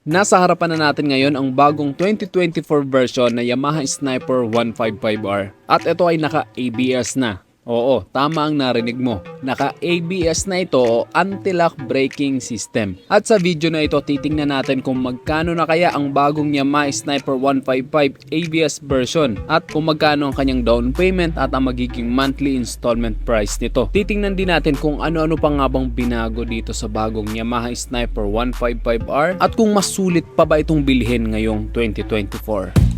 Nasa harapan na natin ngayon ang bagong 2024 version na Yamaha Sniper 155R. At ito ay naka-ABS na. Oo, tama ang narinig mo. Naka-ABS na ito o anti-lock braking system. At sa video na ito, titingnan natin kung magkano na kaya ang bagong Yamaha Sniper 155 ABS version at kung magkano ang kanyang down payment at ang magiging monthly installment price nito. Titingnan din natin kung ano-ano pa nga bang binago dito sa bagong Yamaha Sniper 155R at kung mas sulit pa ba itong bilhin ngayong 2024.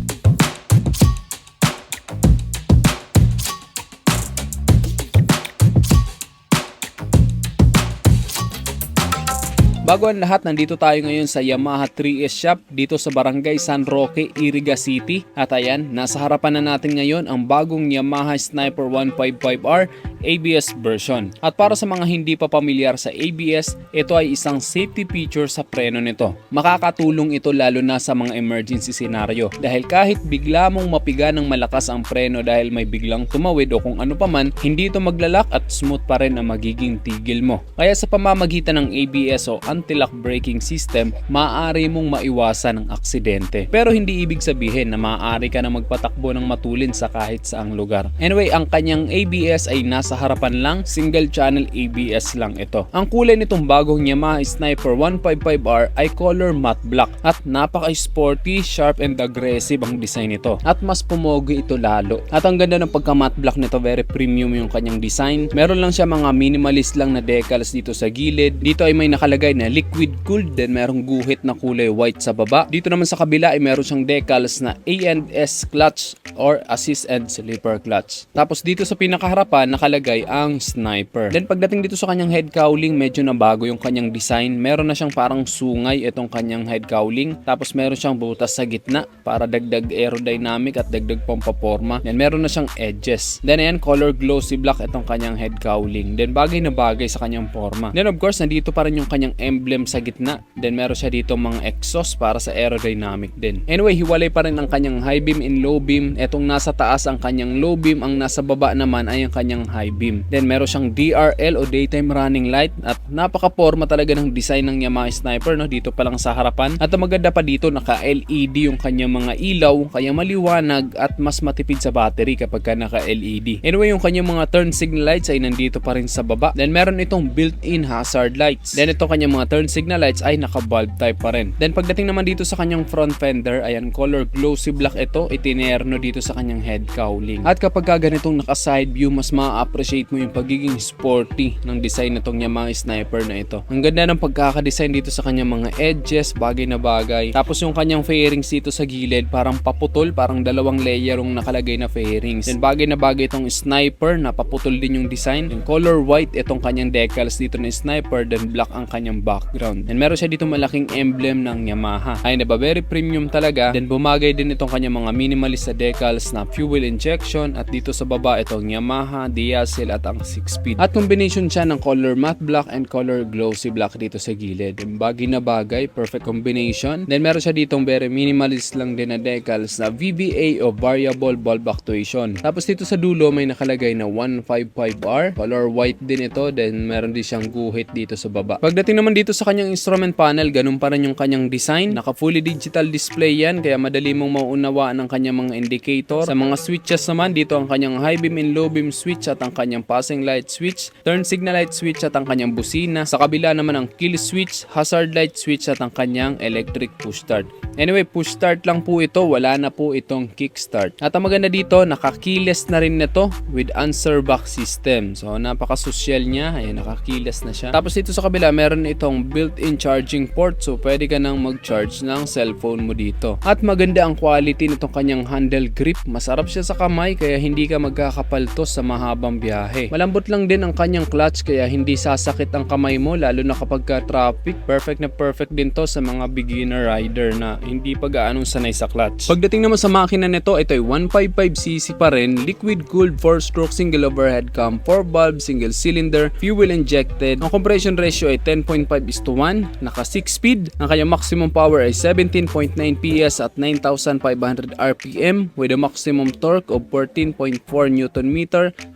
Bago ang lahat, nandito tayo ngayon sa Yamaha 3S Shop dito sa Barangay San Roque, Iriga City. At ayan, nasa harapan na natin ngayon ang bagong Yamaha Sniper 155R ABS version. At para sa mga hindi pa pamilyar sa ABS, ito ay isang safety feature sa preno nito. Makakatulong ito lalo na sa mga emergency scenario dahil kahit bigla mong mapiga ng malakas ang preno dahil may biglang tumawid o kung ano paman, hindi ito maglalak at smooth pa rin ang magiging tigil mo. Kaya sa pamamagitan ng ABS o anti-lock braking system, maaari mong maiwasan ang aksidente. Pero hindi ibig sabihin na maaari ka na magpatakbo ng matulin sa kahit saang lugar. Anyway, ang kanyang ABS ay nasa harapan lang, single channel ABS lang ito. Ang kulay nitong bagong Yamaha Sniper 155R ay color matte black at napaka-sporty, sharp and aggressive ang design nito. At mas pumogi ito lalo. At ang ganda ng pagka matte black nito, very premium yung kanyang design. Meron lang siya mga minimalist lang na decals dito sa gilid. Dito ay may nakalagay na liquid cooled, then merong guhit na kulay white sa baba. Dito naman sa kabila ay meron siyang decals na A&S clutch or assist and slipper clutch. Tapos dito sa pinakaharapan nakalagay ang sniper. Then pagdating dito sa kanyang head cowling, medyo nabago yung kanyang design. Meron na siyang parang sungay itong kanyang head cowling. Tapos meron siyang butas sa gitna para dagdag aerodynamic at dagdag pampaporma. Then meron na siyang edges. Then ayan, color glossy black itong kanyang head cowling. Then bagay na bagay sa kanyang forma. Then of course, nandito pa rin yung kanyang emblem sa gitna. Then meron siya dito mga exhaust para sa aerodynamic din. Anyway, hiwalay pa rin ang kanyang high beam and low beam. Etong nasa taas ang kanyang low beam, ang nasa baba naman ay ang kanyang high beam. Then meron siyang DRL o daytime running light at napaka-forma talaga ng design ng Yamaha Sniper no dito pa lang sa harapan. At ang maganda pa dito naka-LED yung kanyang mga ilaw, kaya maliwanag at mas matipid sa battery kapag ka naka-LED. Anyway, yung kanyang mga turn signal lights ay nandito pa rin sa baba. Then meron itong built-in hazard lights. Then itong kanyang mga turn signal lights ay naka-bulb type pa rin. Then pagdating naman dito sa kanyang front fender, ayan color glossy black ito, itinerno dito sa kanyang head cowling. At kapag ka ganitong naka-side view, mas ma-appreciate mo yung pagiging sporty ng design nitong Yamaha Sniper na ito. Ang ganda ng pagkaka-design dito sa kanyang mga edges, bagay na bagay. Tapos yung kanyang fairings dito sa gilid, parang paputol, parang dalawang layer yung nakalagay na fairings. Then bagay na bagay itong sniper, napaputol din yung design. Then color white itong kanyang decals dito na sniper, then black ang kanyang background. And meron siya dito malaking emblem ng Yamaha. Ay na ba, very premium talaga. Then bumagay din itong kanyang mga minimalist na decals na fuel injection at dito sa baba itong Yamaha, diesel at ang 6-speed. At combination siya ng color matte black and color glossy black dito sa gilid. Bagay na bagay, perfect combination. Then meron siya ditong very minimalist lang din na decals na VBA o variable bulb actuation. Tapos dito sa dulo may nakalagay na 155R. Color white din ito. Then meron din siyang guhit dito sa baba. Pagdating naman dito sa kanyang instrument panel, ganun pa rin yung kanyang design. Naka fully digital display yan kaya madali mong mauunawaan ang kanyang mga indicator. Sa mga switches naman, dito ang kanyang high beam and low beam switch at ang kanyang passing light switch, turn signal light switch at ang kanyang busina. Sa kabila naman ang kill switch, hazard light switch at ang kanyang electric push start. Anyway, push start lang po ito, wala na po itong kickstart. At ang maganda dito, nakakiles na rin nito with answer back system. So, napaka-social niya. Ayan, nakakiles na siya. Tapos dito sa kabila, meron itong built-in charging port. So, pwede ka nang mag-charge ng cellphone mo dito. At maganda ang quality nitong kanyang handle grip. Masarap siya sa kamay, kaya hindi ka magkakapaltos sa mahabang biyahe. Malambot lang din ang kanyang clutch, kaya hindi sasakit ang kamay mo, lalo na kapag ka traffic. Perfect na perfect din to sa mga beginner rider na hindi pa gaanong sanay sa clutch. Pagdating naman sa makina nito, ito ay 155cc pa rin, liquid cooled 4-stroke single overhead cam, 4 valve, single cylinder, fuel injected. Ang compression ratio ay 10.5 is to 1, naka 6 speed. Ang kanyang maximum power ay 17.9 PS at 9,500 RPM with a maximum torque of 14.4 Nm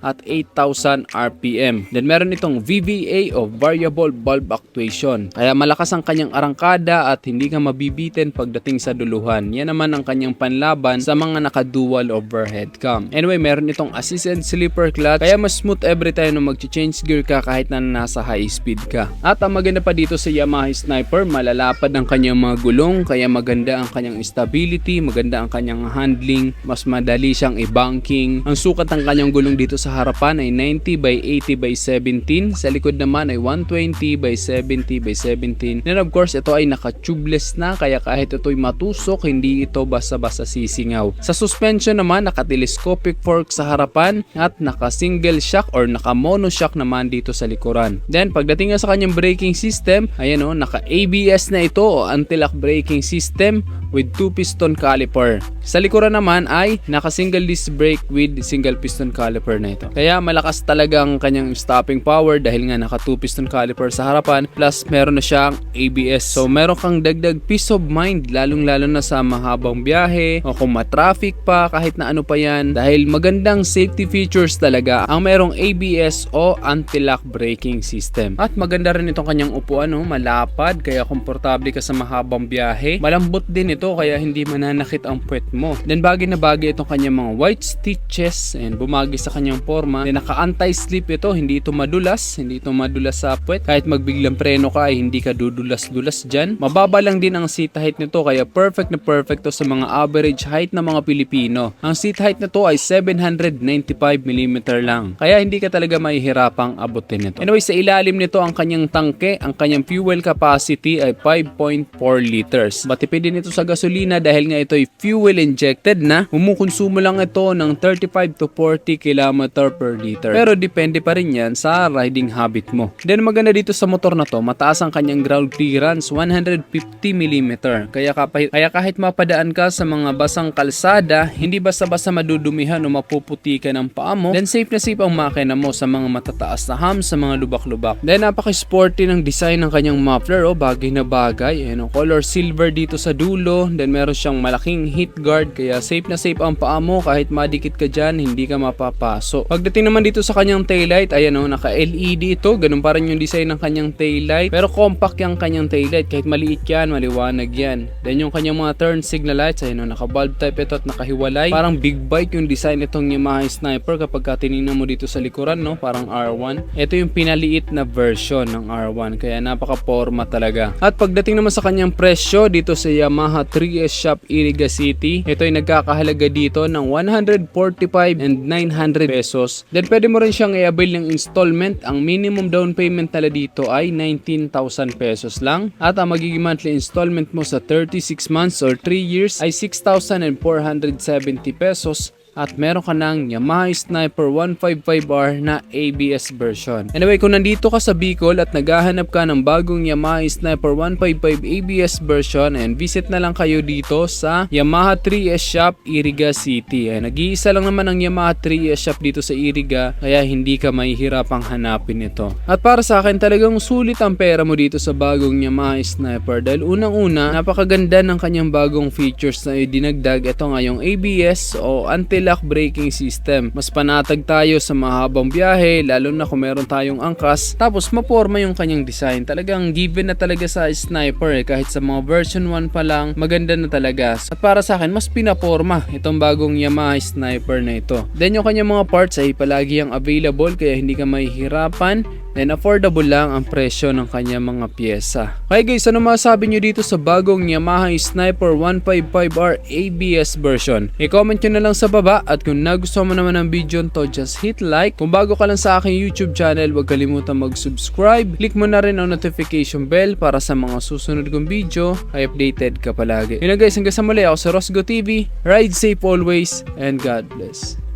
at 8,000 RPM. Then meron itong VVA o Variable Valve Actuation. Kaya malakas ang kanyang arangkada at hindi ka mabibitin pagdating sa duluhan. Yan naman ang kanyang panlaban sa mga naka-dual overhead cam. Anyway, meron itong assisted sleeper clutch kaya mas smooth every time na mag-change gear ka kahit na nasa high speed ka. At ang maganda pa dito sa Yamaha Sniper, malalapad ang kanyang mga gulong kaya maganda ang kanyang stability, maganda ang kanyang handling, mas madali siyang i-banking. Ang sukat ng kanyang gulong dito sa harapan ay 90 by 80 by 17, sa likod naman ay 120 by 70 by 17. Then of course, ito ay naka-tubeless na kaya kahit ito'y matusok, hindi ito basta-basta sisingaw. Sa suspension naman, naka-telescopic fork sa harapan at naka-single shock or naka-mono shock naman dito sa likuran. Then pagdating nga sa kanyang braking system, ayan o, naka-ABS na ito o anti-lock braking system with 2 piston caliper. Sa likuran naman ay naka-single disc brake with single piston caliper na ito. Kaya malakas talaga ang kanyang stopping power dahil nga naka 2 piston caliper sa harapan plus meron na siyang ABS. So meron kang dagdag peace of mind lalong lalo na sa mahabang biyahe o kung ma-traffic pa kahit na ano pa yan dahil magandang safety features talaga ang merong ABS o anti-lock braking system. At maganda rin itong kanyang upuan, no? malapad kaya komportable ka sa mahabang biyahe. Malambot din ito kaya hindi mananakit ang puwet mo. Then bagay na bagay itong kanyang mga white stitches and bumagi sa kanyang forma. Then naka anti-slip ito, hindi ito madulas, hindi ito madulas sa puwet. Kahit magbiglang preno ka ay hindi ka dudulas-dulas dyan. Mababa lang din ang seat height nito kaya perfect na perfect to sa mga average height ng mga Pilipino. Ang seat height na to ay 795mm lang. Kaya hindi ka talaga mahihirapang abutin nito. Anyway, sa ilalim nito ang kanyang tangke, ang kanyang fuel capacity ay 5.4 liters. Matipid din ito sa gasolina dahil nga ito ay fuel injected na. Umukonsumo lang ito ng 35 to 40 km per liter. Pero depende pa rin yan sa riding habit mo. Then maganda dito sa motor na to, mataas ang kanyang ground clearance, 150mm. Kaya, kapahit, kaya kahit mapadaan ka sa mga basang kalsada, hindi basta-basta madudumihan o mapuputi ka ng paa mo, then safe na safe ang makina mo sa mga matataas na hams, sa mga lubak-lubak. Then napaka-sporty ng design ng kanyang muffler, oh, bagay na bagay. Ayan, oh, color silver dito sa dulo, then meron siyang malaking heat guard, kaya safe na safe ang paa mo kahit madikit ka dyan, hindi ka mapapaso. Pagdating naman dito sa kanyang taillight, ayan oh, naka-LED ito, ganun pa rin yung design ng kanyang taillight, pero compact yung kanyang taillight, kahit maliit yan, maliwanag yan. Then yung kanyang mga turn signal lights, ayan oh, naka-bulb type ito at nakahiwalay. Parang big bike yung design itong Yamaha Sniper kapag ka tinignan mo dito sa likuran, no? Parang R1. Ito yung pinaliit na version ng R1, kaya napaka-forma talaga. At pagdating naman sa kanyang presyo dito sa Yamaha 3S Shop Iriga City, ito ay nagkakahalaga dito ng 145 and 900 pesos. Then pwede mo rin siyang i-avail ng installment. Ang minimum down payment tala dito ay 19,000 pesos lang. At ang magiging monthly installment mo sa 36 months or 3 years ay 6,470 pesos at meron ka ng Yamaha Sniper 155R na ABS version. Anyway, kung nandito ka sa Bicol at naghahanap ka ng bagong Yamaha Sniper 155 ABS version and visit na lang kayo dito sa Yamaha 3S Shop Iriga City. Eh, nag-iisa lang naman ang Yamaha 3S Shop dito sa Iriga kaya hindi ka mahihirapang hanapin ito. At para sa akin talagang sulit ang pera mo dito sa bagong Yamaha Sniper dahil unang-una napakaganda ng kanyang bagong features na idinagdag. Ito nga yung ABS o anti anti-lock braking system. Mas panatag tayo sa mahabang biyahe, lalo na kung meron tayong angkas. Tapos maporma yung kanyang design. Talagang given na talaga sa sniper eh. Kahit sa mga version 1 pa lang, maganda na talaga. At para sa akin, mas pinaporma itong bagong Yamaha sniper na ito. Then yung kanyang mga parts ay palagi ang available kaya hindi ka mahihirapan and affordable lang ang presyo ng kanyang mga pyesa. Okay guys, ano masabi nyo dito sa bagong Yamaha Sniper 155R ABS version? I-comment nyo na lang sa baba at kung nagustuhan mo naman ang video to, just hit like. Kung bago ka lang sa aking YouTube channel, huwag kalimutan mag-subscribe. Click mo na rin ang notification bell para sa mga susunod kong video ay updated ka palagi. Yun na guys, hanggang sa muli ako sa Rosgo TV. Ride safe always and God bless.